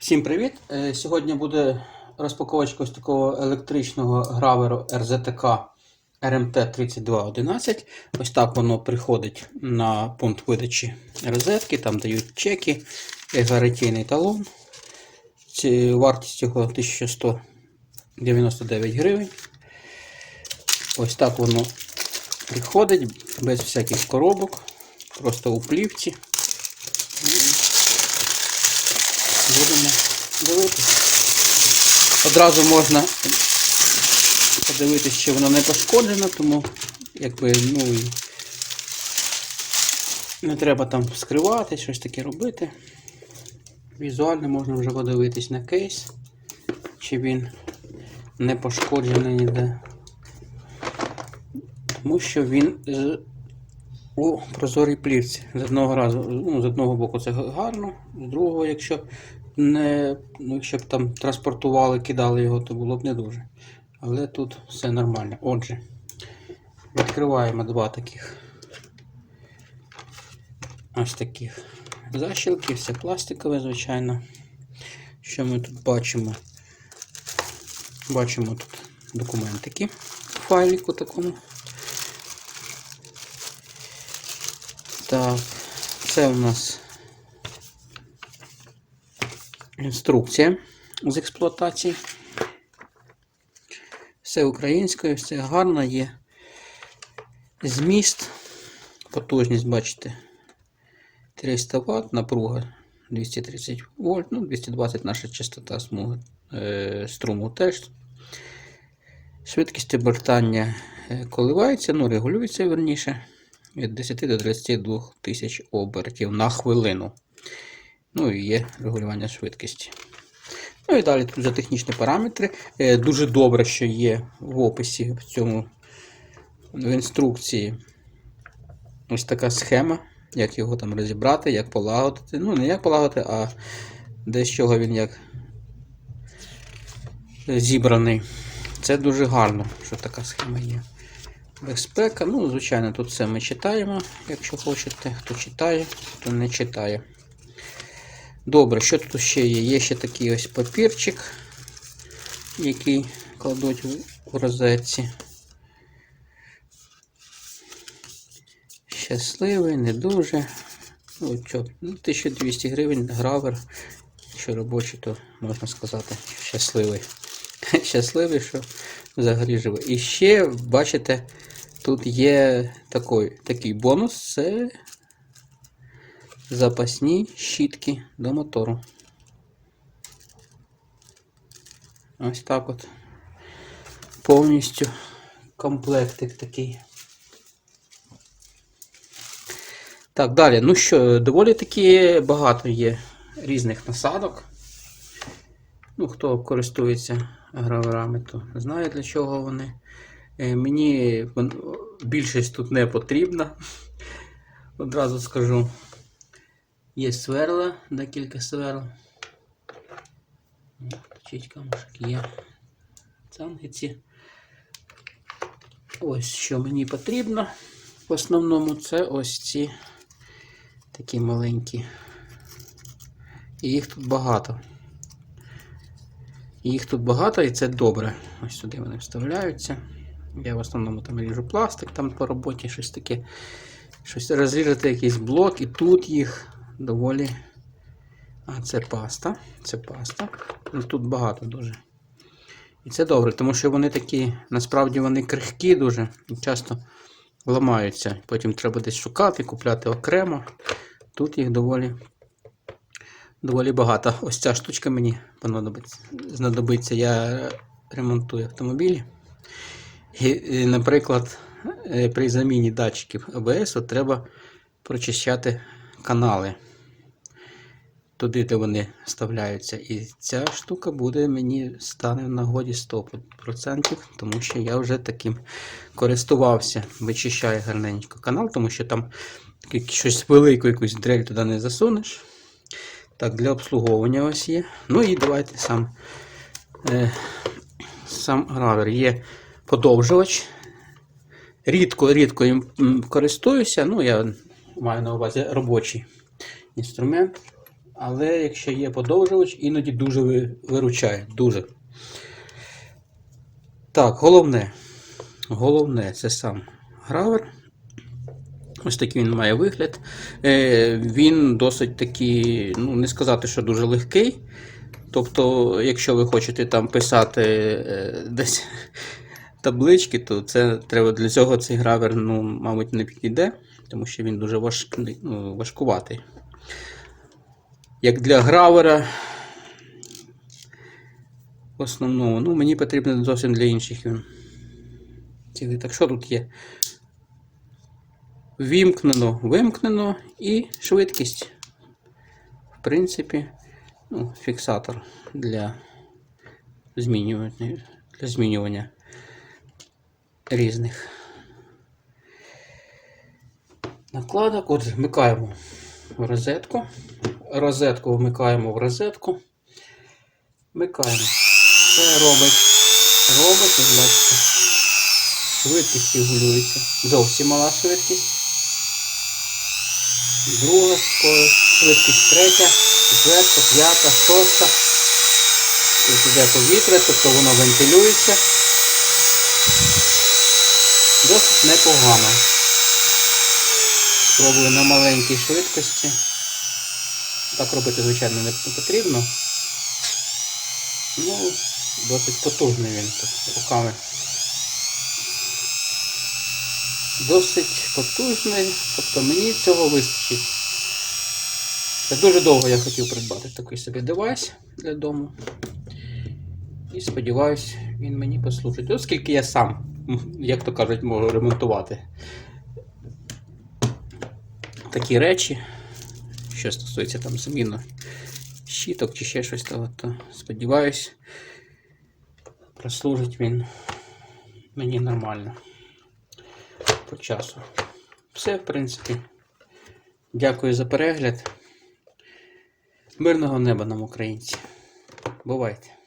Всім привіт! Е, Сьогодні буде розпаковочка ось такого електричного граверу RZTK RMT 3211. Ось так воно приходить на пункт видачі розетки, там дають чеки, гарантійний талон. Вартість його 1199 гривень. Ось так воно приходить без всяких коробок, просто у плівці. Дивитися. Одразу можна подивитися, що воно не пошкоджено, тому якби, ну, не треба там скривати, щось таке робити. Візуально можна вже подивитись на кейс, чи він не пошкоджений ніде. Тому що він у прозорій плівці. З одного разу, ну, з одного боку це гарно, з другого, якщо не, ну, якщо б там транспортували, кидали його, то було б не дуже. Але тут все нормально. Отже, відкриваємо два таких ось таких защілки, все пластикове, звичайно. Що ми тут бачимо? Бачимо тут документики в файліку такому. Так, це у нас інструкція з експлуатації. Все українською, все гарно є. Зміст, потужність, бачите, 300 Вт, напруга 230 вольт, ну 220 наша частота смуги, е, струму теж. Швидкість обертання е, коливається, ну регулюється верніше від 10 до 32 тисяч обертів на хвилину. Ну і є регулювання швидкості. Ну і далі тут вже технічні параметри. Е, Дуже добре, що є в описі в цьому в інструкції ось така схема, як його там розібрати, як полагодити. Ну, не як полагодити, а де з чого він як зібраний. Це дуже гарно, що така схема є. Безпека, ну, звичайно, тут все ми читаємо, якщо хочете. Хто читає, хто не читає. Добре, що тут ще є? Є ще такий ось папірчик, який кладуть в- розетці. Щасливий, не дуже. Ну, що, ну, 1200 гривень гравер. Якщо робочий, то можна сказати, щасливий. Щасливий, що взагалі живе. І ще, бачите, тут є такий, такий бонус це запасні щітки до мотору. Ось так от. Повністю комплектик такий. Так, далі. Ну що, доволі таки багато є різних насадок. Ну, хто користується граверами, то знає для чого вони. Е, Мені більшість тут не потрібна. Одразу скажу. Є сверла, декілька сверл. Чуть камушок є. Цангиці. Ось що мені потрібно. В основному це ось ці такі маленькі. І їх тут багато. Їх тут багато і це добре. Ось сюди вони вставляються. Я в основному там ріжу пластик там по роботі, щось таке. Щось розрізати якийсь блок, і тут їх доволі. А, це паста. Це паста. Ну, Тут багато дуже. І це добре, тому що вони такі, насправді вони крихкі дуже і часто ламаються. Потім треба десь шукати, купляти окремо. Тут їх доволі доволі багато. Ось ця штучка мені знадобиться. Я ремонтую автомобілі. І, і, наприклад, е, при заміні датчиків АБС треба прочищати канали. Туди, де вони вставляються. І ця штука буде мені стане в нагоді 100%, тому що я вже таким користувався. Вичищає гарненько канал, тому що там щось велику якусь дрель туди не засунеш. Так, для обслуговування ось є. Ну і давайте сам, е, сам гравер є подовжувач. Рідко, рідко їм користуюся. Ну, я маю на увазі робочий інструмент. Але якщо є подовжувач, іноді дуже виручає. Дуже. Так, головне. Головне це сам гравер. Ось такий він має вигляд. Е, він досить такий, ну, не сказати, що дуже легкий. Тобто, якщо ви хочете там писати е, десь таблички, то це треба для цього цей гравер, ну, мабуть, не підійде, тому що він дуже важкий, ну, важкуватий. Як для гравера, в основному, ну, мені потрібно зовсім для інших. Так що тут є? Вімкнено, вимкнено і швидкість. В принципі, ну, фіксатор для змінювання, для змінювання різних накладок. Отже, вмикаємо розетку. Розетку вмикаємо в розетку. Вмикаємо. Це робить. Робить, ось бачите. Швидкість регулюється. Зовсім мала швидкість. Друга швидкість третя, четверта, п'ята, шоста. Тут йде повітря, тобто воно вентилюється. Досить непогано. Спробую на маленькій швидкості. Так робити, звичайно, не потрібно. Ну, досить потужний він тут руками. Досить потужний, тобто мені цього вистачить. Це дуже довго я хотів придбати такий собі девайс для дому. І сподіваюсь, він мені послужить. Оскільки я сам, як то кажуть, можу ремонтувати такі речі, що стосується там зміну щіток чи ще щось, того, то сподіваюсь, прослужить він мені нормально по часу. Все, в принципі. Дякую за перегляд. Мирного неба нам, українці. Бувайте!